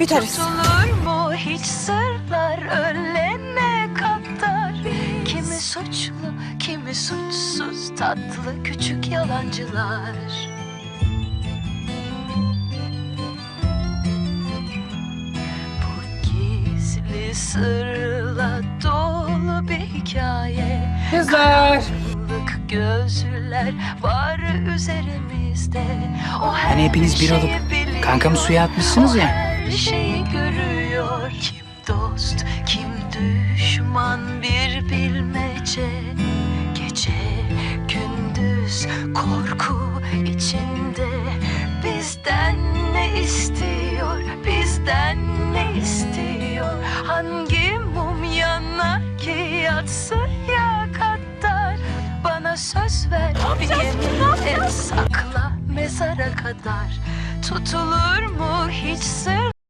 Biteriz. Tutulur mu hiç sırlar ölene kadar Kimi suçlu kimi suçsuz tatlı küçük yalancılar Bu gizli sırla dolu bir hikaye Kızlar. Karanlık gözler var üzerimizde O her Hani hepiniz bir olup kankamı suya atmışsınız ya. Her şeyi görüyor. Kim dost kim düşman bir bilmece. Gece gündüz korku içinde. Bizden ne istiyor bizden ne istiyor? Hangi mum yanar ki yatsıya kadar Bana söz ver bir yemin et sakla mezara kadar. Tutulur mu hiç sır